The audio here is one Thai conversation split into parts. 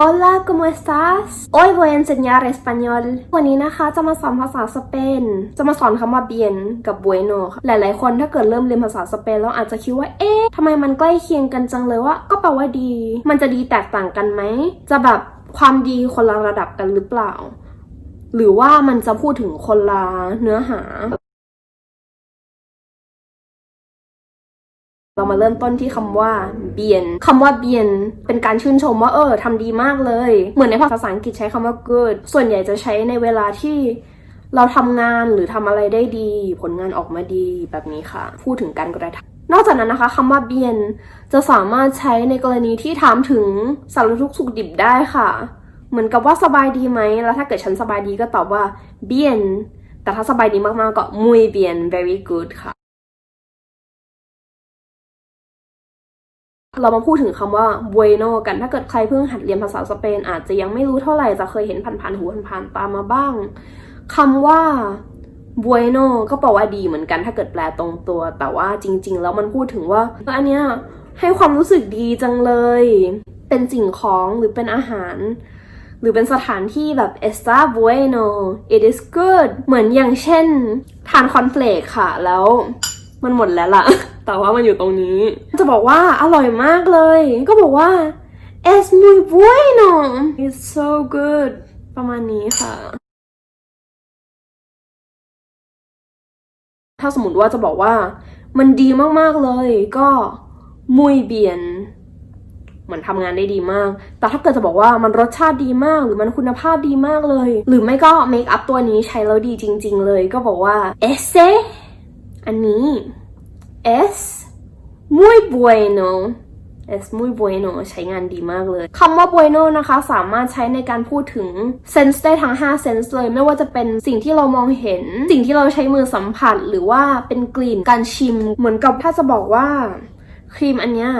Hola, ¿cómo estás? Hoy voy a enseñar español วันนี้นะคะจะมาสอนภาษาสเปน จะมาสอนคำว่า bien กับ bueno ค่ะหลาย ๆ คนถ้าเกิดเริ่มเรียนภาษาสเปนแล้วอาจจะคิดว่า เอ๊ะทำไมมันใกล้เคียงกันจังเลยว่า ก็แปลว่าดี มันจะดีแตกต่างกันไหม จะแบบความดีคนละระดับกันหรือเปล่า หรือว่ามันจะพูดถึงคนละเนื้อหา เรามาเริ่มต้นที่คำว่า bien คำว่า bien เป็นการชื่นชมว่าเออทำดีมากเลย เหมือนในภาษาอังกฤษใช้คำว่า good ส่วนใหญ่จะใช้ในเวลาที่เราทำงานหรือทำอะไรได้ดี ผลงานออกมาดีแบบนี้ค่ะ พูดถึงการกระทำนอกจากนั้นนะคะคำว่า bien จะสามารถใช้ในกรณีที่ถามถึงสารทุกสุขดิบได้ค่ะ เหมือนกับว่าสบายดีไหมแล้วถ้าเกิดฉันสบายดีก็ตอบว่า bien แต่ถ้าสบายดีมากๆก็ muy bien very good ค่ะ เรามาพูดถึงคำว่า bueno กัน ถ้าเกิดใครเพิ่งหัดเรียนภาษาสเปน อาจจะยังไม่รู้เท่าไหร่ จะเคยเห็นผ่านๆหูผ่านๆตามมาบ้างคำว่า bueno ก็แปลว่าดีเหมือนกัน ถ้าเกิดแปลตรงตัว แต่ว่าจริง ๆ แล้วมันพูดถึงว่าอันเนี้ยให้ความรู้สึกดีจังเลย เป็นสิ่งของหรือเป็นอาหาร หรือเป็นสถานที่แบบ está bueno it is good เหมือนอย่างเช่น ทานคอนเฟลกค่ะ แล้วมันหมดแล้วล่ะ แต่ว่ามันอยู่ตรงนี้ จะบอกว่าอร่อยมากเลย ก็บอกว่า es muy bueno it's so good ประมาณนี้ค่ะ ถ้าสมมติว่าจะบอกว่า มันดีมากๆเลยก็ muy bien เหมือนทำงานได้ดีมาก แต่ถ้าเกิดจะบอกว่ามันรสชาติดีมาก หรือมันคุณภาพดีมากเลย หรือไม่ก็เมคอัพตัวนี้ใช้แล้วดีจริง ๆ เลย ก็บอกว่า ese อันนี้ es muy bueno es muy bueno ใช้งานดีมากเลยคำว่า bueno นะคะ สามารถใช้ในการพูดถึง sense ได้ทั้ง 5 sense เลย ไม่ว่าจะเป็นสิ่งที่เรามองเห็น สิ่งที่เราใช้มือสัมผัส หรือว่าเป็นกลิ่น การชิม เหมือนกับถ้าจะบอกว่าครีมอันเนี้ย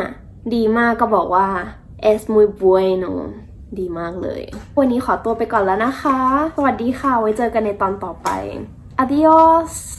ดีมากก็บอกว่า es muy bueno ดีมากเลย วันนี้ขอตัวไปก่อนแล้วนะคะ สวัสดีค่ะ ไว้เจอกันในตอนต่อไป adios